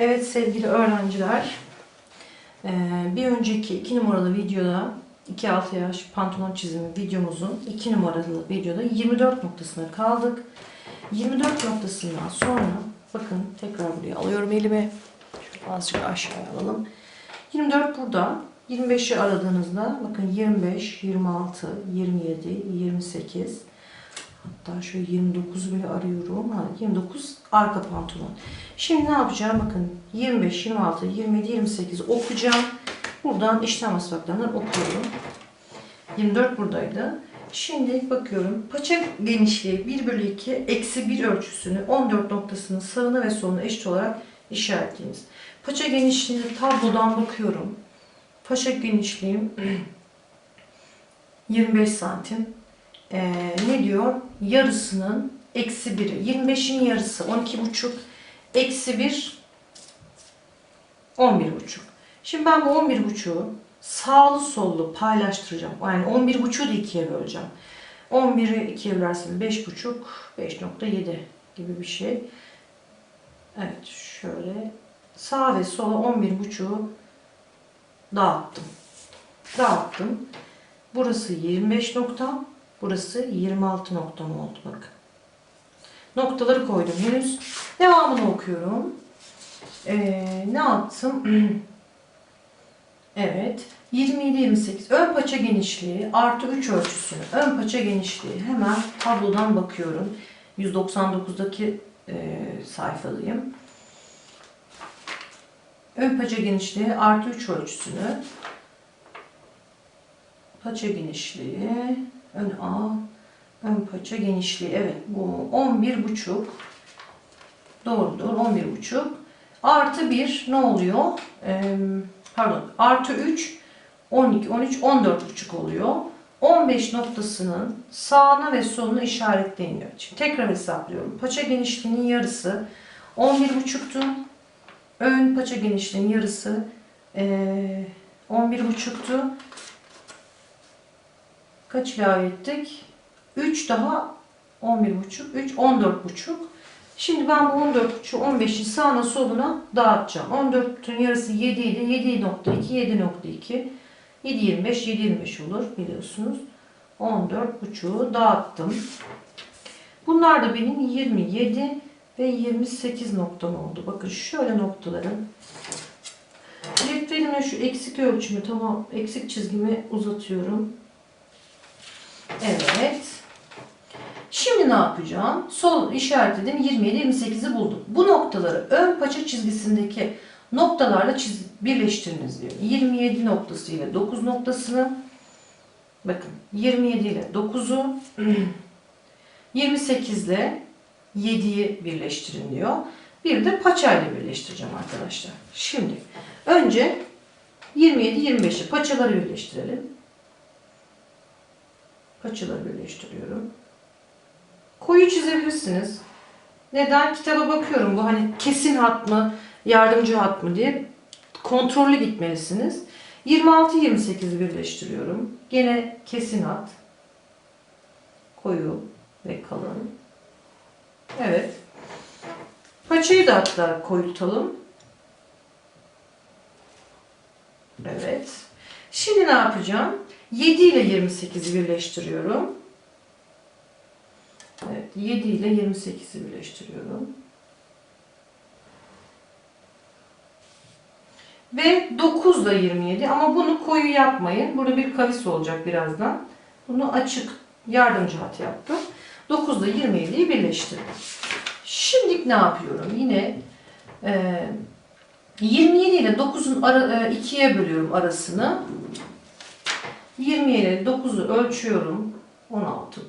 Evet sevgili öğrenciler, eee, bir önceki 2 numaralı videoda 2-6 yaş pantolon çizimi videomuzun 2 numaralı videoda 24 noktasına kaldık. 24 noktasından sonra bakın tekrar buraya alıyorum elime. Şöyle azıcık aşağıya alalım. 24 burada. 25'i aradığınızda bakın 25, 26, 27, 28, Hatta şöyle 29 bile arıyorum. Ha, 29 arka pantolon. Şimdi ne yapacağım? Bakın 25, 26, 27, 28 okuyacağım. Buradan işlem basamaklarından okuyorum. 24 buradaydı. Şimdi bakıyorum. Paça genişliği 1 bölü 2 eksi 1 ölçüsünü 14 noktasının sağına ve soluna eşit olarak işaretleyiniz. Paça genişliğini tablodan bakıyorum. Paça genişliğim 25 santim. Ee, ne diyor? Yarısının eksi 1'i. 25'in yarısı 12,5 eksi 1 11,5. Şimdi ben bu 11,5'u sağlı sollu paylaştıracağım. Yani 11,5'u da ikiye böleceğim. 11'i ikiye bölersem 5,5 5,7 gibi bir şey. Evet şöyle sağ ve sola 11,5'u dağıttım. Dağıttım. Burası 25 nokta. Burası 26 noktam oldu bakın. Noktaları koydum henüz. Devamını okuyorum. Ee, ne yaptım? evet. 27-28 ön paça genişliği artı 3 ölçüsünü. Ön paça genişliği hemen tablodan bakıyorum. 199'daki e, sayfadayım. Ön paça genişliği artı 3 ölçüsünü. Paça genişliği ön A ön paça genişliği evet bu 11 buçuk doğrudur 11 buçuk artı 1 ne oluyor Ee, pardon artı 3 12 13 14 buçuk oluyor 15 noktasının sağına ve soluna işaretleyin diyor. Şimdi tekrar hesaplıyorum. Paça genişliğinin yarısı 11 buçuktu. Ön paça genişliğinin yarısı ee, 11 buçuktu. Kaç ilave ettik? 3 daha 11,5, 3, 14,5. Şimdi ben bu 14,5'u 15'in sağına soluna dağıtacağım. 14'ün yarısı 7 idi. 7.2, 7.2, 7.25, 7.25 olur biliyorsunuz. 14,5'u dağıttım. Bunlar da benim 27 ve 28 noktam oldu. Bakın şöyle noktaların Defterime şu eksik ölçümü tamam eksik çizgimi uzatıyorum. Evet. Şimdi ne yapacağım? Sol işaretledim 27 28'i buldum. Bu noktaları ön paça çizgisindeki noktalarla çiz birleştiriniz diyor. 27 noktası ile 9 noktasını bakın 27 ile 9'u 28 ile 7'yi birleştirin diyor. Bir de paçayla birleştireceğim arkadaşlar. Şimdi önce 27 25'i paçaları birleştirelim. Paçaları birleştiriyorum. Koyu çizebilirsiniz. Neden? Kitaba bakıyorum. Bu hani kesin hat mı, yardımcı hat mı diye kontrollü gitmelisiniz. 26-28'i birleştiriyorum. Gene kesin hat. Koyu ve kalın. Evet. Paçayı da hatta koyultalım. Evet. Şimdi ne yapacağım? 7 ile 28'i birleştiriyorum. Evet, 7 ile 28'i birleştiriyorum. Ve 9 ile 27 ama bunu koyu yapmayın. Burada bir kavis olacak birazdan. Bunu açık yardımcı hat yaptım. 9 ile 27'yi birleştirdim. Şimdi ne yapıyorum? Yine e, 27 ile 9'un ara, e, ikiye bölüyorum arasını. 20 ile 9'u ölçüyorum. 16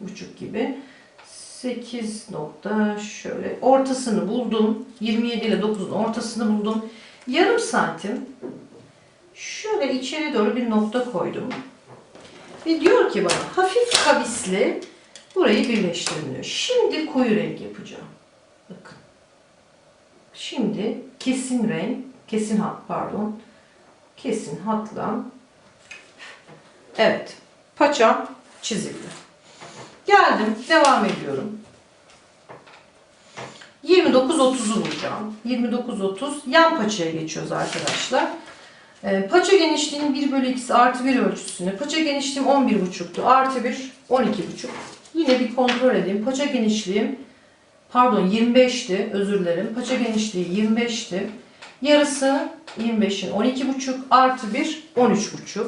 buçuk gibi. 8 nokta şöyle ortasını buldum. 27 ile 9'un ortasını buldum. Yarım santim şöyle içeri doğru bir nokta koydum. Ve diyor ki bana hafif kavisli burayı birleştirin. Şimdi koyu renk yapacağım. Bakın. Şimdi kesin renk, kesin hat pardon. Kesin hatla Evet. Paçam çizildi. Geldim. Devam ediyorum. 29-30'u vuracağım. 29-30 yan paçaya geçiyoruz arkadaşlar. Ee, paça genişliğinin 1 bölü 2'si artı 1 ölçüsüne. Paça genişliğim 11,5'tu. Artı 1 12,5. Yine bir kontrol edeyim. Paça genişliğim pardon 25'ti. Özür dilerim. Paça genişliği 25'ti. Yarısı 25'in 12,5 artı 1 13,5.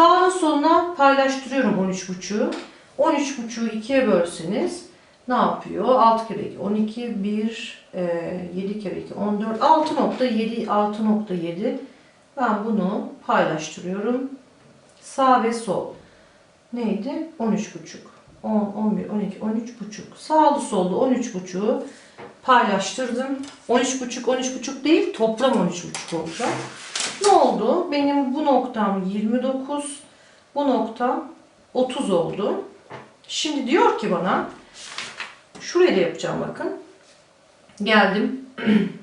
Sağına soluna paylaştırıyorum 13,5'u. 13,5'u 2'ye bölseniz ne yapıyor? 6 kere 2 12 1 e, 7 kere 2 14 6.7 6.7 ben bunu paylaştırıyorum. Sağ ve sol. Neydi? 13,5 10 11 12 13 buçuk. Sağlı sollu 13 buçuğu paylaştırdım. 13 buçuk 13 buçuk değil toplam 13 buçuk olacak. Ne oldu? Benim bu noktam 29, bu nokta 30 oldu. Şimdi diyor ki bana, şuraya da yapacağım bakın. Geldim.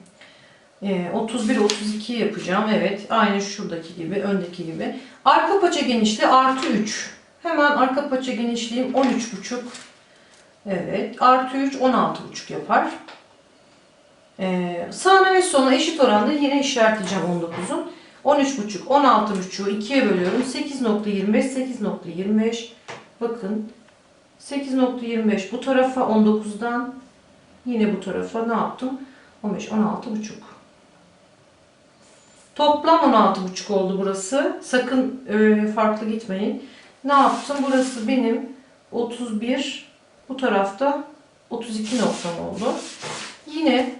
Ee, 31, 32 yapacağım. Evet, aynı şuradaki gibi, öndeki gibi. Arka paça genişliği artı 3. Hemen arka paça genişliğim 13,5. Evet, artı 3, 16,5 yapar. Ee, sağına ve soluna eşit oranda yine işaretleyeceğim 19'un. 13,5, 16,5'u 2'ye bölüyorum. 8.25, 8.25. Bakın 8.25 bu tarafa 19'dan yine bu tarafa ne yaptım? 15, 16,5. Toplam 16,5 oldu burası. Sakın e, farklı gitmeyin. Ne yaptım? Burası benim 31, bu tarafta 32 noktam oldu. Yine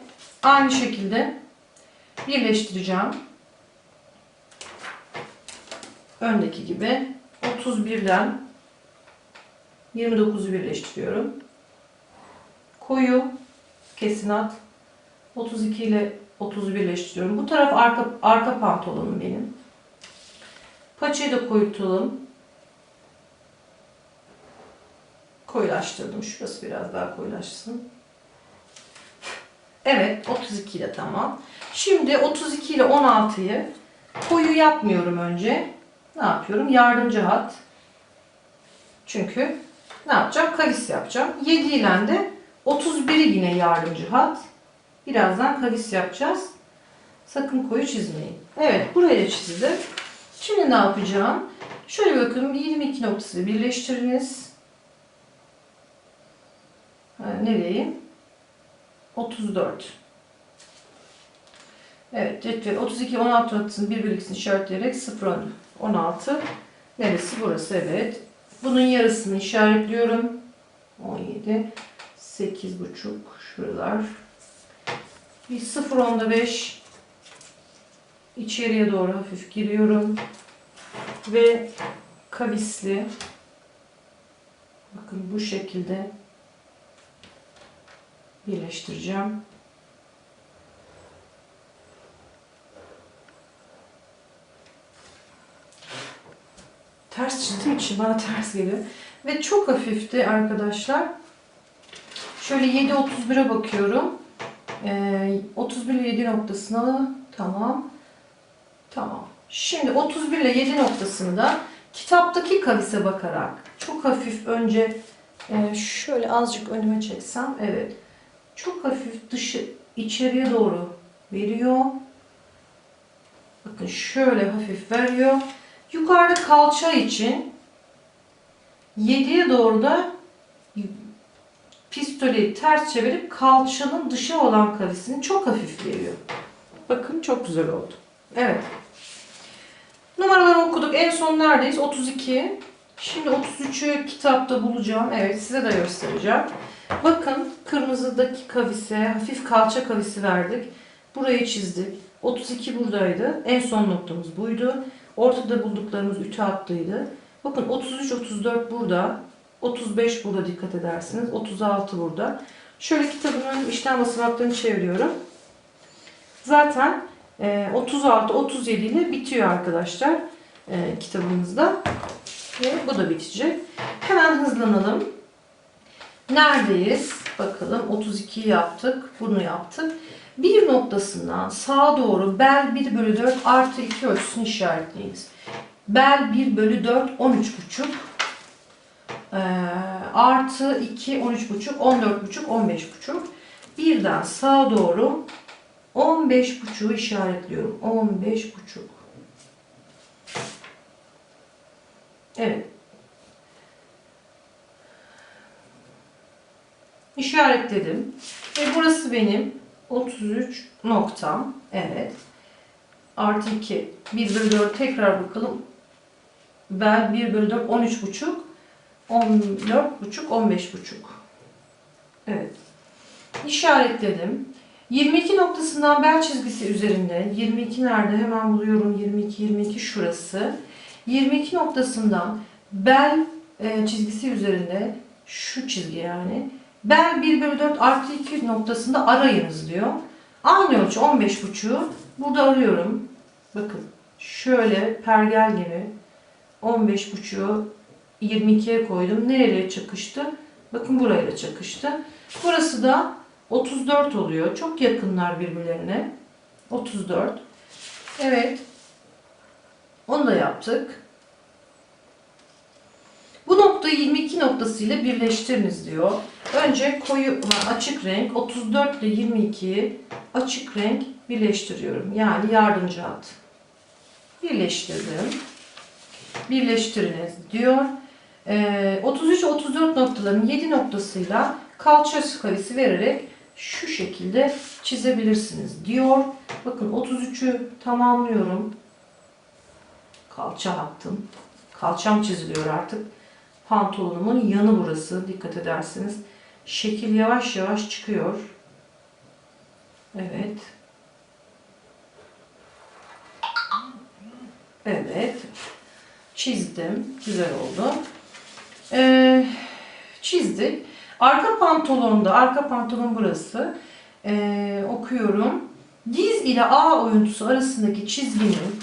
aynı şekilde birleştireceğim. Öndeki gibi 31'den 29'u birleştiriyorum. Koyu kesinat 32 ile 30'u birleştiriyorum. Bu taraf arka arka pantolonum benim. Paçayı da koyutalım. Koyulaştırdım. Şurası biraz daha koyulaşsın. Evet 32 ile tamam. Şimdi 32 ile 16'yı koyu yapmıyorum önce. Ne yapıyorum? Yardımcı hat. Çünkü ne yapacağım? Kavis yapacağım. 7 ile de 31'i yine yardımcı hat. Birazdan kavis yapacağız. Sakın koyu çizmeyin. Evet buraya çizdim. Şimdi ne yapacağım? Şöyle bakın 22 noktası birleştiriniz. Ha, nereye? 34. Evet cetvel 32 16 noktasının bir birlikisini işaretleyerek 0 16 neresi burası evet. Bunun yarısını işaretliyorum. 17 8 buçuk şuralar. Bir 0 onda 5 içeriye doğru hafif giriyorum. Ve kavisli bakın bu şekilde birleştireceğim. Ters çizdiğim için bana ters geliyor. Ve çok hafifti arkadaşlar. Şöyle 7.31'e bakıyorum. Ee, 31 ile 7 noktasına tamam. Tamam. Şimdi 31 ile 7 noktasında kitaptaki kavise bakarak çok hafif önce e, şöyle azıcık önüme çeksem evet çok hafif dışı içeriye doğru veriyor. Bakın şöyle hafif veriyor. Yukarıda kalça için 7'ye doğru da pistoli ters çevirip kalçanın dışı olan kavisini çok hafif veriyor. Bakın çok güzel oldu. Evet. Numaraları okuduk. En son neredeyiz? 32. Şimdi 33'ü kitapta bulacağım. Evet size de göstereceğim. Bakın kırmızıdaki kavise hafif kalça kavisi verdik. Burayı çizdik. 32 buradaydı. En son noktamız buydu. Ortada bulduklarımız ütü hattıydı. Bakın 33-34 burada. 35 burada dikkat edersiniz. 36 burada. Şöyle kitabımın işlem basamaklarını çeviriyorum. Zaten 36-37 ile bitiyor arkadaşlar e, kitabımızda. Ve bu da bitecek. Hemen hızlanalım. Neredeyiz? Bakalım 32 yaptık. Bunu yaptık. Bir noktasından sağa doğru bel 1 bölü 4 artı 2 ölçüsünü işaretleyiniz. Bel 1 bölü 4 13,5 ee, artı 2 13,5 14,5 15,5 birden sağa doğru 15 buçuğu işaretliyorum. 15 buçuk. Evet. İşaretledim. Ve burası benim 33 noktam. Evet. Artı 2. 1 bölü 4 tekrar bakalım. Bel 1 bölü 4 13 buçuk. 14 buçuk 15 buçuk. Evet. İşaretledim. 22 noktasından bel çizgisi üzerinde 22 nerede hemen buluyorum 22 22 şurası 22 noktasından bel e, çizgisi üzerinde şu çizgi yani bel 1 bölü 4 artı 2 noktasında arayınız diyor aynı ölçü 15 buçuğu burada arıyorum bakın şöyle pergel gibi 15 buçuğu 22'ye koydum nereye çakıştı bakın burayla çakıştı burası da 34 oluyor. Çok yakınlar birbirlerine. 34. Evet. Onu da yaptık. Bu noktayı 22 noktasıyla birleştiriniz diyor. Önce koyu açık renk 34 ile 22'yi açık renk birleştiriyorum. Yani yardımcı hat. Birleştirdim. Birleştiriniz diyor. Ee, 33 34 noktaların 7 noktasıyla kalça karesi vererek şu şekilde çizebilirsiniz diyor. Bakın 33'ü tamamlıyorum. Kalça hattım. Kalçam çiziliyor artık. Pantolonumun yanı burası. Dikkat ederseniz. Şekil yavaş yavaş çıkıyor. Evet. Evet. Çizdim. Güzel oldu. Ee, çizdik. Arka pantolonda, arka pantolon burası. Ee, okuyorum. Diz ile A oyuntusu arasındaki çizginin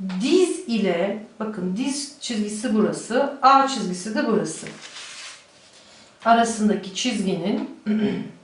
diz ile, bakın diz çizgisi burası, A çizgisi de burası. Arasındaki çizginin